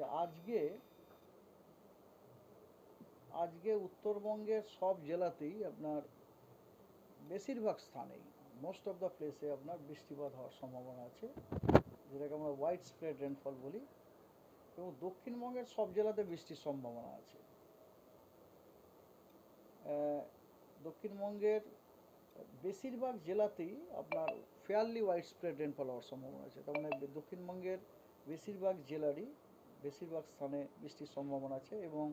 যে আজকে আজকে উত্তরবঙ্গের সব জেলাতেই আপনার বেশিরভাগ স্থানেই মোস্ট অফ দ্য প্লেসে আপনার বৃষ্টিপাত হওয়ার সম্ভাবনা আছে। যেটাকে আমরা হোয়াইট স্প্রেড রেনফল বলি। এবং দক্ষিণবঙ্গের সব জেলাতে বৃষ্টির সম্ভাবনা আছে। দক্ষিণবঙ্গের বেশিরভাগ জেলাতেই আপনার ফেয়ারলি হোয়াইট স্প্রেড রেনফল হওয়ার সম্ভাবনা আছে। তার মানে দক্ষিণবঙ্গের বেশিরভাগ জেলারই বেশিরভাগ স্থানে বৃষ্টির সম্ভাবনা আছে এবং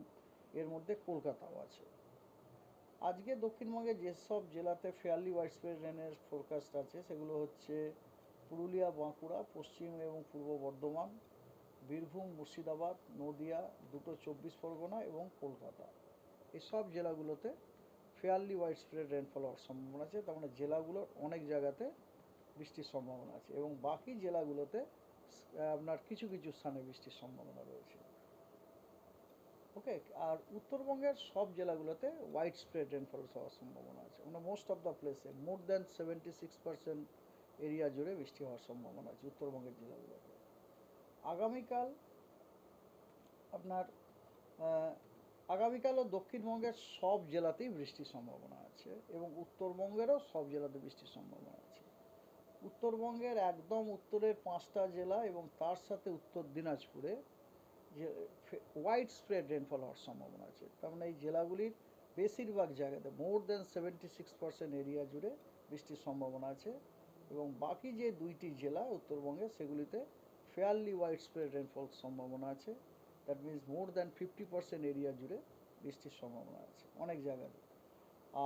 এর মধ্যে কলকাতাও আছে। আজকে দক্ষিণবঙ্গে যেসব জেলাতে ফেয়ারলি হোয়াইট স্প্রেড রেনের ফোরকাস্ট আছে, সেগুলো হচ্ছে পুরুলিয়া, বাঁকুড়া, পশ্চিম এবং পূর্ব বর্ধমান, বীরভূম, মুর্শিদাবাদ, নদিয়া, দুটো চব্বিশ পরগনা এবং কলকাতা। এসব জেলাগুলোতে ফেয়ারলি হোয়াইট স্প্রেড রেনফল হওয়ার সম্ভাবনা আছে, তার মানে জেলাগুলোর অনেক জায়গাতে বৃষ্টির সম্ভাবনা আছে এবং বাকি জেলাগুলোতে আপনার কিছু কিছু স্থানে বৃষ্টির সম্ভাবনা রয়েছে। ওকে আর উত্তরবঙ্গের সব জেলাগুলোতে হোয়াইট স্প্রেড রেনফল হওয়ার সম্ভাবনা আছে। মানে মোস্ট অফ দ্য প্লেসে more than seventy six percent area জুড়ে বৃষ্টি হওয়ার সম্ভাবনা আছে উত্তরবঙ্গের জেলাগুলোতে। আগামীকাল আপনার আগামীকালও দক্ষিণবঙ্গের সব জেলাতেই বৃষ্টির সম্ভাবনা আছে এবং উত্তরবঙ্গেরও সব জেলাতে বৃষ্টির সম্ভাবনা আছে। উত্তরবঙ্গের একদম উত্তরের পাঁচটা জেলা এবং তার সাথে উত্তর দিনাজপুরে যে ওয়াইড স্প্রেড রেনফল হওয়ার সম্ভাবনা আছে। তার মানে এই জেলাগুলির বেশিরভাগ জায়গাতে more than seventy six percent area জুড়ে বৃষ্টির সম্ভাবনা আছে এবং বাকি যে দুইটি জেলা উত্তরবঙ্গে সেগুলিতে ফেয়ারলি ওয়াইড স্প্রেড রেনফল সম্ভাবনা আছে। That means more than fifty percent area জুড়ে বৃষ্টির সম্ভাবনা আছে অনেক জায়গাতে।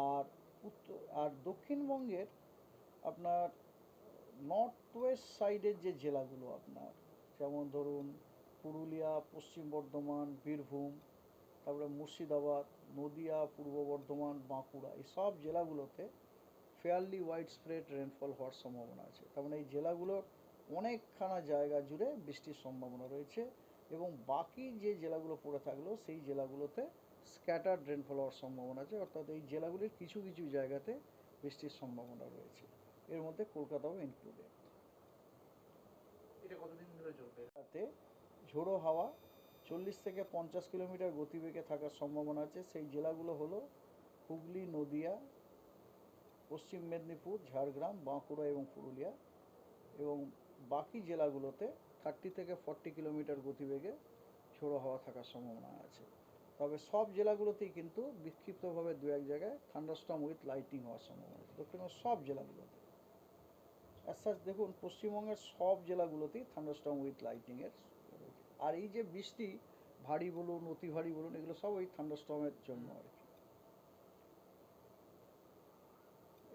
আর উত্তর আর দক্ষিণবঙ্গের আপনার নর্থ ওয়েস্ট সাইডের যে জেলাগুলো আপনার, যেমন ধরুন পুরুলিয়া, পশ্চিম বর্ধমান, বীরভূম, তারপরে মুর্শিদাবাদ, নদিয়া, পূর্ব বর্ধমান, বাঁকুড়া, এই সব জেলাগুলোতে ফেয়ারলি হোয়াইট স্প্রেড রেনফল হওয়ার সম্ভাবনা আছে। তার মানে এই জেলাগুলোর অনেকখানা জায়গা জুড়ে বৃষ্টির সম্ভাবনা রয়েছে এবং বাকি যে জেলাগুলো পড়ে থাকল, সেই জেলাগুলোতে স্ক্যাটার্ড রেনফল হওয়ার সম্ভাবনা আছে। অর্থাৎ এই জেলাগুলির কিছু কিছু জায়গাতে বৃষ্টির সম্ভাবনা রয়েছে। এর মধ্যে কলকাতাও ইনক্লুডেড এটা কতদিন ধরে চলবে? তাতে ঝোড়ো হাওয়া চল্লিশ থেকে পঞ্চাশ কিলোমিটার গতিবেগে থাকার সম্ভাবনা আছে। সেই জেলাগুলো হলো হুগলি নদিয়া পশ্চিম মেদিনীপুর ঝাড়গ্রাম বাঁকুড়া এবং পুরুলিয়া এবং বাকি জেলাগুলোতে থার্টি থেকে ফর্টি কিলোমিটার গতিবেগে ঝোড়ো হাওয়া থাকার সম্ভাবনা আছে। তবে সব জেলাগুলোতেই কিন্তু বিক্ষিপ্তভাবে দু এক জায়গায় থান্ডারস্টর্ম উইথ লাইটিং হওয়ার সম্ভাবনা আছে। দক্ষিণের সব জেলাগুলোতে। অ্যাজ দেখুন, পশ্চিমবঙ্গের সব জেলাগুলোতেই থান্ডারস্টর্ম উইথ লাইটিংয়ের রয়েছে আর এই যে বৃষ্টি, ভারী বলুন, অতি ভারী বলুন, এগুলো সব ওই থান্ডারস্টর্মের জন্য আর কি।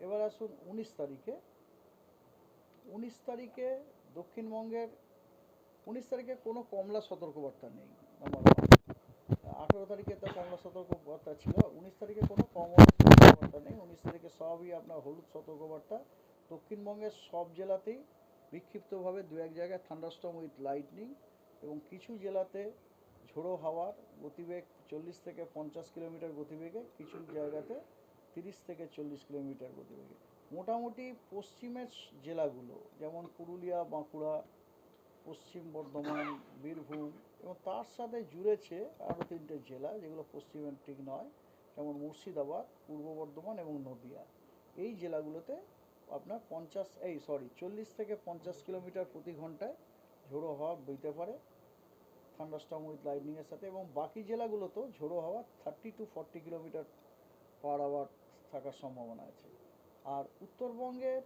এবার আসুন উনিশ তারিখে। উনিশ তারিখে দক্ষিণবঙ্গের, উনিশ তারিখে কোনো কমলা সতর্কবার্তা নেই নাম্বার আঠেরো তারিখে তো কমলা সতর্কবার্তা ছিল, উনিশ তারিখে কোনো কমলা সতর্কবার্তা নেই, উনিশ তারিখে সবই আপনার হলুদ সতর্কবার্তা। দক্ষিণবঙ্গের সব জেলাতেই বিক্ষিপ্তভাবে দু এক জায়গায় থান্ডারস্টর্ম উইথ লাইটনিং এবং কিছু জেলাতে ঝোড়ো হাওয়ার গতিবেগ চল্লিশ থেকে পঞ্চাশ কিলোমিটার গতিবেগে, কিছু জায়গাতে তিরিশ থেকে চল্লিশ কিলোমিটার গতিবেগে। মোটামুটি পশ্চিমের জেলাগুলো, যেমন পুরুলিয়া, বাঁকুড়া, পশ্চিম বর্ধমান, বীরভূম এবং তার সাথে জুড়েছে আরও তিনটে জেলা যেগুলো পশ্চিমের ঠিক নয়, যেমন মুর্শিদাবাদ, পূর্ব বর্ধমান এবং নদিয়া। এই জেলাগুলোতে আপনার পঞ্চাশ, এই সরি চল্লিশ থেকে পঞ্চাশ কিলোমিটার প্রতি ঘন্টায় ঝোড়ো হাওয়া বইতে পারে। থান্ডারস্টর্ম উইথ লাইটনিংয়ের সাথে এবং বাকি জেলাগুলোতেও ঝোড়ো হাওয়া thirty to forty kilometre per hour থাকার সম্ভাবনা আছে। আর উত্তরবঙ্গের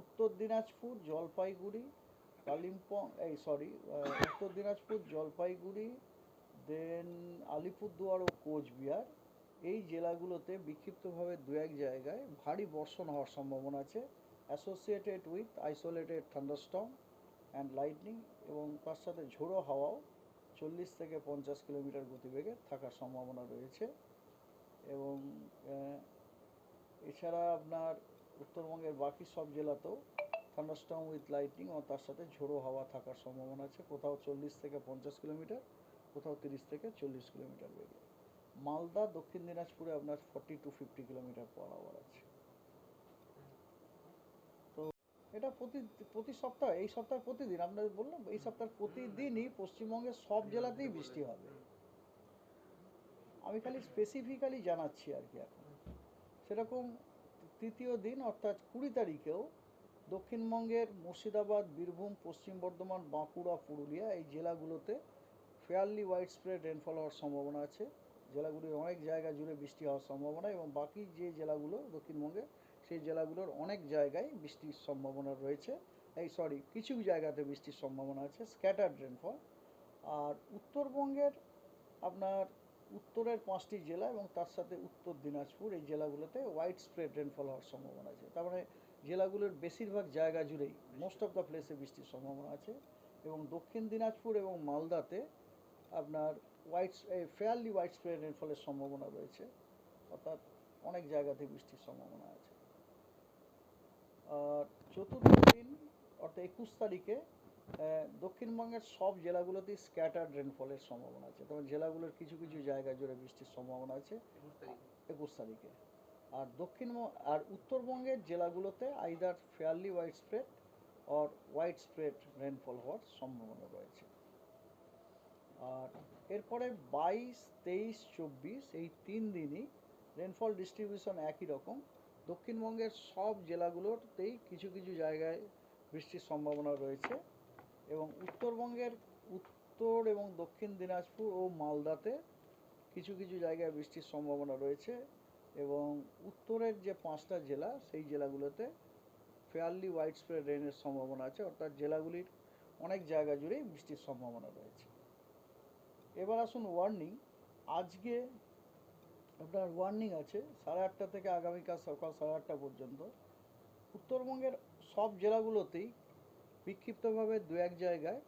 উত্তর দিনাজপুর, জলপাইগুড়ি, কালিম্পং, এই সরি উত্তর দিনাজপুর, জলপাইগুড়ি দেন আলিপুরদুয়ার ও কোচবিহার। এই জেলাগুলোতে বিক্ষিপ্তভাবে দু এক জায়গায় ভারী বর্ষণ হওয়ার সম্ভাবনা আছে। Associated with isolated thunderstorm and lightning এবং তার সাথে ঝোড়ো হাওয়াও চল্লিশ থেকে পঞ্চাশ কিলোমিটার গতিবেগে থাকার সম্ভাবনা রয়েছে। এবং এছাড়া আপনার উত্তরবঙ্গের বাকি সব জেলাতেও থান্ডারস্টর্ম উইথ লাইটনিং ও তার সাথে ঝোড়ো হাওয়া থাকার সম্ভাবনা আছে। কোথাও চল্লিশ থেকে পঞ্চাশ কিলোমিটার, কোথাও তিরিশ থেকে চল্লিশ কিলোমিটার বেগে। মালদা, দক্ষিণ দিনাজপুরে আপনার forty to fifty kilometre per hour আছে। তো এটা প্রতি প্রতি সপ্তাহে, এই সপ্তাহে প্রতিদিন আপনাদের বললাম, এই সপ্তাহের প্রতিদিনই পশ্চিমবঙ্গের সব জেলাতেই বৃষ্টি হবে। আমি খালি স্পেসিফিক্যালি জানাচ্ছি আর কি এখন। সেরকম তৃতীয় দিন, অর্থাৎ কুড়ি তারিখেও দক্ষিণবঙ্গের মুর্শিদাবাদ, বীরভূম, পশ্চিম বর্ধমান, বাঁকুড়া, পুরুলিয়া এই জেলাগুলোতে ফেয়ারলি ওয়াইড স্প্রেড রেনফল হওয়ার সম্ভাবনা আছে। জেলাগুলির অনেক জায়গা জুড়ে বৃষ্টি হওয়ার সম্ভাবনা এবং বাকি যে জেলাগুলো দক্ষিণবঙ্গে, সেই জেলাগুলোর অনেক জায়গায় বৃষ্টির সম্ভাবনা রয়েছে। এই সরি কিছু জায়গাতে বৃষ্টির সম্ভাবনা আছে স্ক্যাটার্ড রেনফল আর উত্তরবঙ্গের আপনার উত্তরের পাঁচটি জেলা এবং তার সাথে উত্তর দিনাজপুর, এই জেলাগুলোতে হোয়াইট স্প্রেড রেনফল হওয়ার সম্ভাবনা আছে। তার মানে জেলাগুলোর বেশিরভাগ জায়গা জুড়েই মোস্ট অফ দ্য প্লেসে বৃষ্টির সম্ভাবনা আছে। এবং দক্ষিণ দিনাজপুর এবং মালদাতে আপনার হোয়াইট ফেয়ারলি হোয়াইট স্প্রেড রেনফলের সম্ভাবনা রয়েছে অর্থাৎ অনেক জায়গাতে বৃষ্টির সম্ভাবনা আছে। আর চতুর্থ দিন অর্থাৎ একুশ তারিখে দক্ষিণবঙ্গের সব জেলাগুলোতেই স্ক্যাটার্ড রেনফলের সম্ভাবনা আছে। তবে জেলাগুলোর কিছু কিছু জায়গা জুড়ে বৃষ্টির সম্ভাবনা আছে। একুশ তারিখে। আর দক্ষিণ আর উত্তরবঙ্গের জেলাগুলোতে either fairly wide spread or wide spread rainfall হওয়ার সম্ভাবনা রয়েছে। আর এরপরে বাইশ, তেইশ, চব্বিশ, এই তিন দিনই রেনফল ডিস্ট্রিবিউশন একই রকম। দক্ষিণবঙ্গের সব জেলাগুলোতেই কিছু কিছু জায়গায় বৃষ্টির সম্ভাবনা রয়েছে এবং উত্তরবঙ্গের উত্তর এবং দক্ষিণ দিনাজপুর ও মালদাতে কিছু কিছু জায়গায় বৃষ্টির সম্ভাবনা রয়েছে এবং উত্তরের যে পাঁচটা জেলা, সেই জেলাগুলোতে ফেয়ারলি হোয়াইট স্প্রেড রেনের সম্ভাবনা আছে। অর্থাৎ জেলাগুলির অনেক জায়গা জুড়েই বৃষ্টির সম্ভাবনা রয়েছে। এবার আসুন ওয়ার্নিং আজকে আপনার ওয়ার্নিং আছে সাড়ে আটটা থেকে আগামীকাল সকাল সাড়ে আটটা পর্যন্ত। উত্তরবঙ্গের সব জেলাগুলোতেই বিক্ষিপ্তভাবে দু এক জায়গায়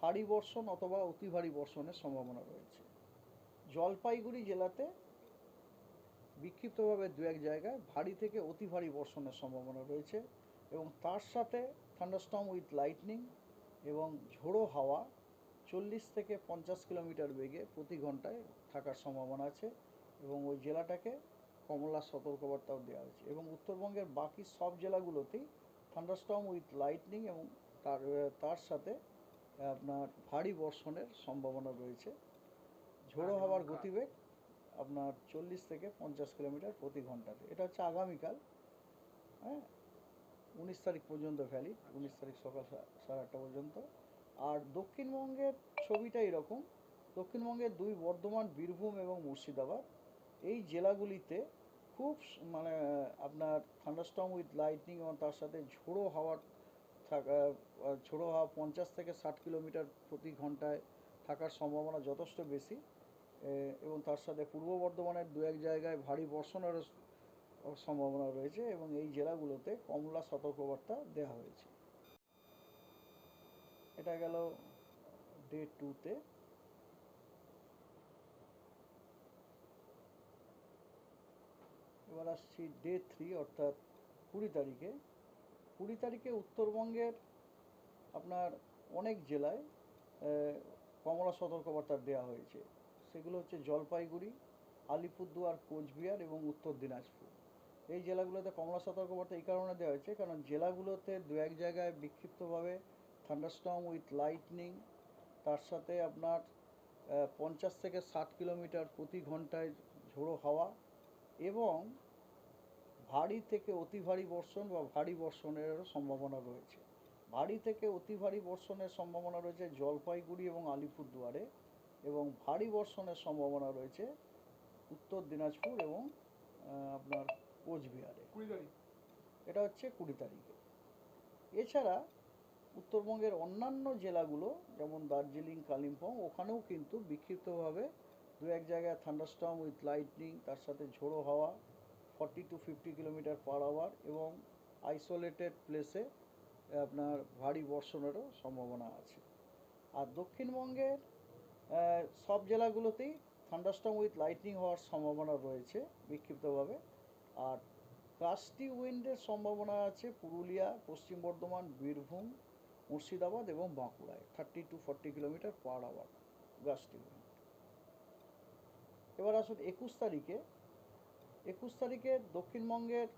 ভারী বর্ষণ অথবা অতি ভারী বর্ষণের সম্ভাবনা রয়েছে। জলপাইগুড়ি জেলাতে বিক্ষিপ্তভাবে দু এক জায়গায় ভারী থেকে অতি ভারী বর্ষণের সম্ভাবনা রয়েছে এবং তার সাথে থান্ডারস্টর্ম উইথ লাইটনিং এবং ঝোড়ো হাওয়া চল্লিশ থেকে পঞ্চাশ কিলোমিটার বেগে প্রতি ঘন্টায় থাকার সম্ভাবনা আছে এবং ওই জেলাটাকে কমলা সতর্কবার্তাও দেওয়া হয়েছে এবং উত্তরবঙ্গের বাকি সব জেলাগুলোতেই থান্ডারস্টর্ম উইথ লাইটনিং এবং তার তার সাথে আপনার ভারী বর্ষণের সম্ভাবনা রয়েছে। ঝোড়ো হওয়ার গতিবেগ আপনার চল্লিশ থেকে পঞ্চাশ কিলোমিটার প্রতি ঘন্টাতে। এটা হচ্ছে আগামীকাল হ্যাঁ? উনিশ তারিখ পর্যন্ত ভ্যালিড উনিশ তারিখ সকাল সাড়ে আটটা পর্যন্ত। আর দক্ষিণবঙ্গের ছবিটা এরকম। দক্ষিণবঙ্গের দুই বর্ধমান, বীরভূম এবং মুর্শিদাবাদ। এই জেলাগুলিতে খুব মানে আপনার থান্ডারস্টর্ম উইথ লাইটনিং এবং তার সাথে ঝোড়ো হাওয়ার থাকা ঝোড়ো হাওয়া পঞ্চাশ থেকে ষাট কিলোমিটার প্রতি ঘন্টায় থাকার সম্ভাবনা যথেষ্ট বেশি। এবং তার সাথে পূর্ব বর্ধমানের দু এক জায়গায় ভারী বর্ষণেরও সম্ভাবনা রয়েছে এবং এই জেলাগুলোতে কমলা সতর্কবার্তা দেওয়া হয়েছে। এটা গেল ডে টুতে এবার আসছি ডে থ্রি অর্থাৎ কুড়ি তারিখে। কুড়ি তারিখে উত্তরবঙ্গের আপনার অনেক জেলায় কমলা সতর্কবার্তা দেওয়া হয়েছে। সেগুলো হচ্ছে জলপাইগুড়ি, আলিপুরদুয়ার, কোচবিহার এবং উত্তর দিনাজপুর। এই জেলাগুলোতে কমলা সতর্কবার্তা এই কারণে দেওয়া হয়েছে, কারণ জেলাগুলোতে দু এক জায়গায় বিক্ষিপ্তভাবে থান্ডারস্টর্ম উইথ লাইটনিং তার সাথে আপনার পঞ্চাশ থেকে ষাট কিলোমিটার প্রতি ঘন্টায় ঝোড়ো হাওয়া এবং ভারী থেকে অতি ভারী বর্ষণ বা ভারী বর্ষণেরও সম্ভাবনা রয়েছে। ভারী থেকে অতি ভারী বর্ষণের সম্ভাবনা রয়েছে জলপাইগুড়ি এবং আলিপুরদুয়ারে এবং ভারী বর্ষণের সম্ভাবনা রয়েছে উত্তর দিনাজপুর এবং আপনার কোচবিহারে। কুড়ি তারিখ। এটা হচ্ছে কুড়ি তারিখে। এছাড়া উত্তরবঙ্গের অন্যান্য জেলাগুলো, যেমন দার্জিলিং, কালিম্পং, ওখানেও কিন্তু বিক্ষিপ্তভাবে দু এক জায়গায় থান্ডারস্টর্ম উইথ লাইটনিং তার সাথে ঝোড়ো হাওয়া forty to fifty kilometre per hour এবং আইসোলেটেড প্লেসে আপনার ভারী বর্ষণেরও সম্ভাবনা আছে। আর দক্ষিণবঙ্গের সব জেলাগুলোতেই থান্ডারস্টর্ম উইথ লাইটনিং হওয়ার সম্ভাবনা রয়েছে বিক্ষিপ্তভাবে। আর গাস্টি উইন্ডের সম্ভাবনা আছে, পুরুলিয়া, পশ্চিম বর্ধমান, বীরভূম মুর্শিদাবাদ এবং বাঁকুড়ায় thirty to forty kilometre per hour wind এবার আসুন একুশ তারিখে। একুশ তারিখে দক্ষিণবঙ্গের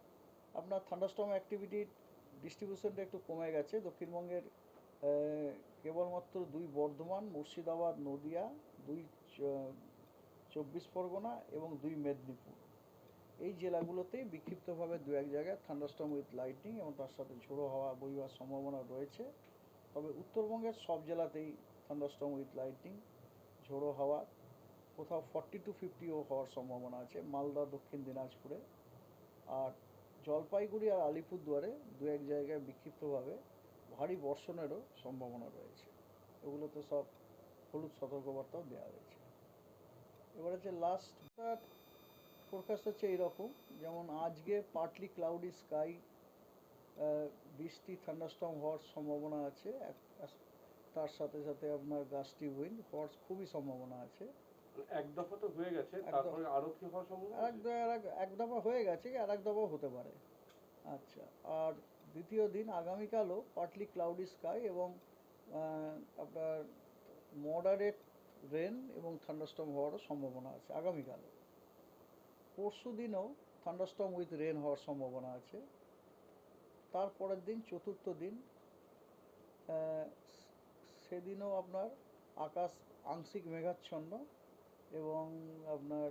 আপনার থান্ডারস্টর্ম অ্যাক্টিভিটি ডিস্ট্রিবিউশনটা একটু কমে গেছে। দক্ষিণবঙ্গের কেবলমাত্র দুই বর্ধমান, মুর্শিদাবাদ, নদিয়া, দুই চব্বিশ পরগনা এবং দুই মেদিনীপুর। এই জেলাগুলোতেই বিক্ষিপ্তভাবে দু এক জায়গায় থান্ডারস্টর্ম উইথ লাইটনিং এবং তার সাথে ঝোড়ো হাওয়া বইবার সম্ভাবনা রয়েছে। তবে উত্তরবঙ্গের সব জেলাতেই থান্ডারস্টর্ম উইথ লাইটনিং ঝোড়ো হাওয়া, কোথাও ফর্টি টু ফিফটিও হওয়ার সম্ভাবনা আছে, মালদা, দক্ষিণ দিনাজপুরে। আর জলপাইগুড়ি আর আলিপুরদুয়ারে দু এক জায়গায় বিক্ষিপ্তভাবে ভারী বর্ষণেরও সম্ভাবনা রয়েছে। এগুলো তো সব হলুদ সতর্কবার্তাও দেওয়া হয়েছে। এবার হচ্ছে লাস্ট ফোরকাস্ট হচ্ছে এইরকম, যেমন আজকে পার্টলি ক্লাউডি স্কাই বৃষ্টি থান্ডারস্টর্ম হওয়ার সম্ভাবনা আছে। তার সাথে সাথে আপনার গাছটি উইন্ড হওয়ার খুবই সম্ভাবনা আছে। এক দফা তো হয়ে গেছে তারপরে আরও কি হওয়ার সম্ভাবনা এক দফা হয়ে গেছে আর এক দফাও হতে পারে। আচ্ছা আর দ্বিতীয় দিন আগামীকালও পার্টলি ক্লাউডি স্কাই এবং আপনার মডারেট রেন এবং থান্ডারস্টর্ম হওয়ারও সম্ভাবনা আছে আগামীকালও। পরশু দিনও থান্ডারস্টর্ম উইথ রেন হওয়ার সম্ভাবনা আছে। তারপরের দিন চতুর্থ দিন সেদিনও আপনার আকাশ আংশিক মেঘাচ্ছন্ন এবং আপনার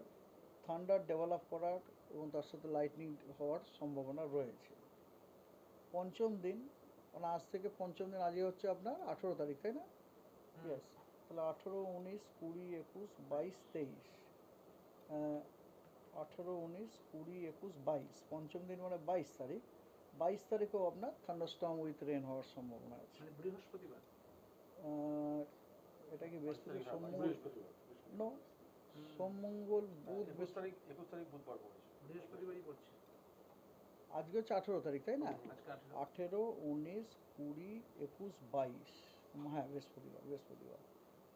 থান্ডার ডেভেলপ করার এবং তার সাথে লাইটনিং হওয়ার সম্ভাবনা রয়েছে। পঞ্চম দিন মানে আজ থেকে পঞ্চম দিন আজকে হচ্ছে আপনার আঠেরো তারিখ তাই না? ইয়েস তাহলে আঠেরো উনিশ কুড়ি একুশ বাইশ তেইশ। আঠেরো উনিশ কুড়ি একুশ বাইশ। পঞ্চম দিন মানে বাইশ তারিখ। বাইশ তারিখেও আপনার থান্ডারস্টর্ম উইথ রেন হওয়ার সম্ভাবনা আছে। মানে বৃহস্পতিবার? আহ, এটা কি বৃহস্পতি বৃহস্পতিবার? নো সোমমঙ্গল বুধ একুশ তারিখ একুশ তারিখ বুধবার পড়েছে। বৃহস্পতিবারই পড়ছে। আজকে হচ্ছে আঠেরো তারিখ তাই না? আঠেরো। আঠেরো উনিশ কুড়ি একুশ বাইশ। হ্যাঁ বৃহস্পতিবার বৃহস্পতিবার।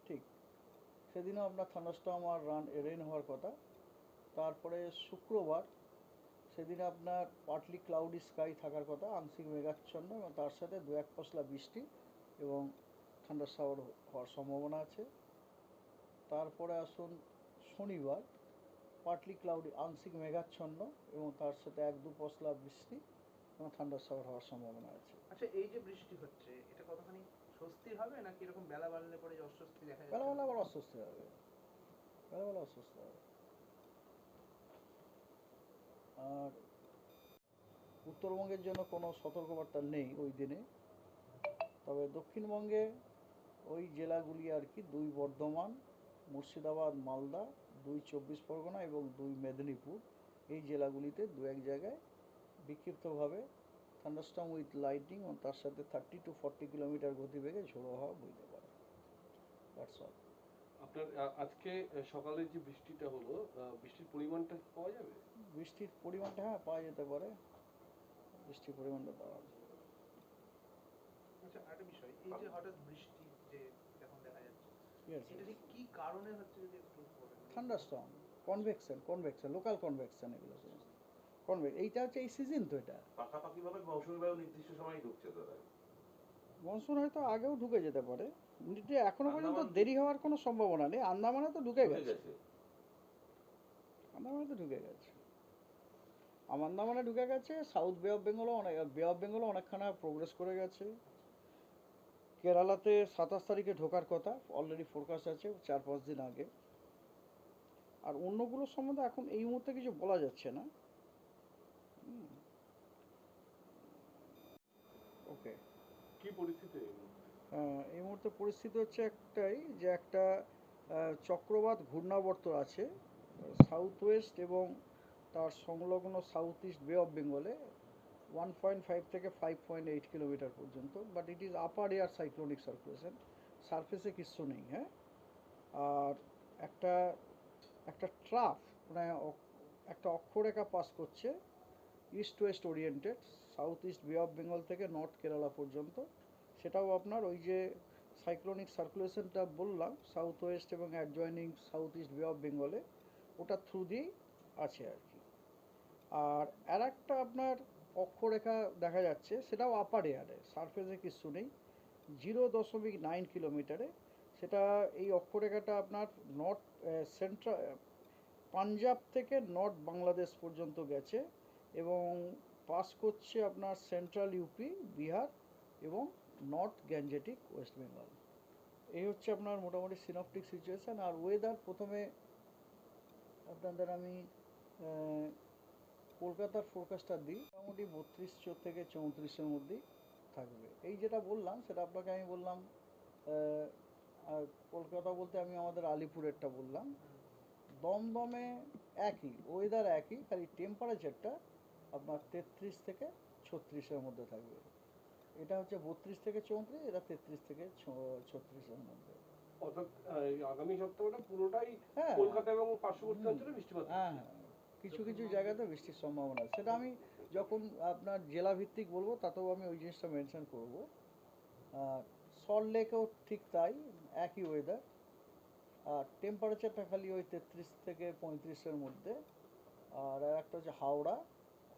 ঠিক। সেদিনও আপনার থান্ডারস্টর্ম আর রান রেন হওয়ার কথা। তারপরে শুক্রবার সেদিন আপনার পার্টলি ক্লাউডি স্কাই থাকার কথা আংশিক মেঘাচ্ছন্ন এবং তার সাথে দু এক পশলা বৃষ্টি এবং ঠান্ডার শাওয়ার হওয়ার সম্ভাবনা আছে। তারপরে আসুন শনিবার পার্টলি ক্লাউডি আংশিক মেঘাচ্ছন্ন এবং তার সাথে এক দু পশলা বৃষ্টি এবং ঠান্ডার শাওয়ার হওয়ার সম্ভাবনা আছে। আচ্ছা এই যে বৃষ্টি হচ্ছে এটা কতখানি স্বস্তি হবে নাকি এরকম বেলা বাড়লে পরে যে অস্বস্তি দেখা যাবে বেলা বেলাবেলা আবার অস্বস্তি হবে। বেলাবেলা অস্বস্তি হবে। উত্তরবঙ্গের জন্য কোনো সতর্কবার্তা নেই ওই দিনে। তবে দক্ষিণবঙ্গে ওই জেলাগুলি আর কি, দুই বর্ধমান, মুর্শিদাবাদ, মালদা, দুই চব্বিশ পরগনা এবং দুই মেদিনীপুর, এই জেলাগুলিতে দু এক জায়গায় বিক্ষিপ্তভাবে থান্ডারস্টর্ম উইথ লাইটিং এবং তার সাথে থার্টি টু ফর্টি কিলোমিটার গতিবেগে ঝোড়ো হওয়া বইতে পারে। দ্যাটস অল আপনার আজকে সকালে যে বৃষ্টিটা হলো বৃষ্টির পরিমাণটা পাওয়া যাবে? বৃষ্টির পরিমাণটা হ্যাঁ পাওয়া যেতে পারে। বৃষ্টির পরিমাণটা পাওয়া যাবে। আচ্ছা আরেকটা বিষয় এই যে হঠাৎ বৃষ্টি যে এখন দেখা যাচ্ছে এটা কি কারণে হচ্ছে যদি একটু thunderstorm convection convection local convection এগুলো সমস্ত কনভেক এইটা হচ্ছে এই সিজন তো এটা। পাকাপাকিভাবে মৌসুমী বায়ু নির্দিষ্ট সময় ঢুকছে দাদা মনসুন হয়তো আগেও ঢুকে যেতে পারে। এখনও পর্যন্ত দেরি হওয়ার কোনো সম্ভাবনা নেই। আন্দামানে তো ঢুকে গেছে। আন্দামানে তো ঢুকে গেছে। আন্দামানে ঢুকে গেছে সাউথ বে অফ বেঙ্গলও অনেক বে অফ বেঙ্গলও অনেকখানা প্রোগ্রেস করে গেছে। কেরালাতে সাতাশ তারিখে ঢোকার কথা অলরেডি ফোরকাস্ট আছে চার পাঁচ দিন আগে। আর অন্যগুলোর সম্বন্ধে এখন এই মুহূর্তে কিছু বলা যাচ্ছে না। ওকে। কি পরিস্থিতি? এই মুহূর্তে? পরিস্থিতি হচ্ছে একটাই যে একটা চক্রবাত ঘূর্ণাবর্ত আছে সাউথ ওয়েস্ট এবং তার সংলগ্ন সাউথ ইস্ট বে অফ বেঙ্গলে ওয়ান পয়েন্ট ফাইভ থেকে ফাইভ পয়েন্ট এইট কিলোমিটার পর্যন্ত but it is upper air cyclonic circulation সারফেসে কিছু নেই হ্যাঁ আর একটা একটা ট্রাফ মানে একটা অক্ষরেখা পাস করছে east west oriented south east bay of Bengal থেকে নর্থ কেরালা পর্যন্ত সেটাও আপনার ওই যে সাইক্লোনিক সার্কুলেশনটা বললাম সাউথ ওয়েস্ট এবং adjoining south east bay of বেঙ্গলে ওটা থ্রু দিয়েই আছে আর কি। আর আর একটা আপনার অক্ষরেখা দেখা যাচ্ছে, সেটাও আপার এয়ারে সারফেসে কিছু নেই জিরো দশমিক নাইন কিলোমিটারে সেটা এই অক্ষরেখাটা আপনার নর্থ সেন্ট্রাল পাঞ্জাব থেকে নর্থ বাংলাদেশ পর্যন্ত গেছে এবং পাস করছে আপনার সেন্ট্রাল ইউপি বিহার এবং নর্থ গ্যাঞ্জেটিক ওয়েস্ট বেঙ্গল এই হচ্ছে আপনার মোটামুটি সিনপটিক সিচুয়েশান আর ওয়েদার প্রথমে আপনাদের আমি কলকাতার ফোরকাস্টটা দিই। মোটামুটি বত্রিশশো থেকে চৌত্রিশের মধ্যেই থাকবে। এই যেটা বললাম, সেটা আপনাকে আমি বললাম আর কলকাতা বলতে আমি আমাদের আলিপুরেরটা বললাম। দমদমে একই ওয়েদার একই, খালি টেম্পারেচারটা আপনার তেত্রিশ থেকে ছত্রিশের মধ্যে থাকবে। এটা হচ্ছে বত্রিশ থেকে চৌত্রিশ এটা তেত্রিশ থেকে ছত্রিশের মধ্যে। আগামী সপ্তাহটা পুরোটাই হ্যাঁ। কলকাতা এবং পার্শ্ববর্তী। অঞ্চলে বৃষ্টিপাত হ্যাঁ হ্যাঁ। কিছু কিছু জায়গাতে বৃষ্টির সম্ভাবনা আছে। সেটা আমি যখন আপনার জেলা ভিত্তিক বলব তাতেও আমি ওই জিনিসটা মেনশন করব। সল্ট লেকেও ঠিক তাই একই ওয়েদার আর টেম্পারেচারটা খালি ওই তেত্রিশ থেকে পঁয়ত্রিশের মধ্যে। আর আর একটা হচ্ছে হাওড়া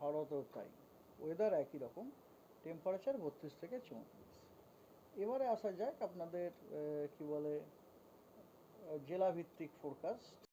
হাওড়াতেও তাই। ওয়েদার একই রকম। টেম্পারেচার বত্রিশ থেকে চৌত্রিশ। এবারে আসা যাক আপনাদের কি বলে জেলাভিত্তিক জেলা ভিত্তিক ফোরকাস্ট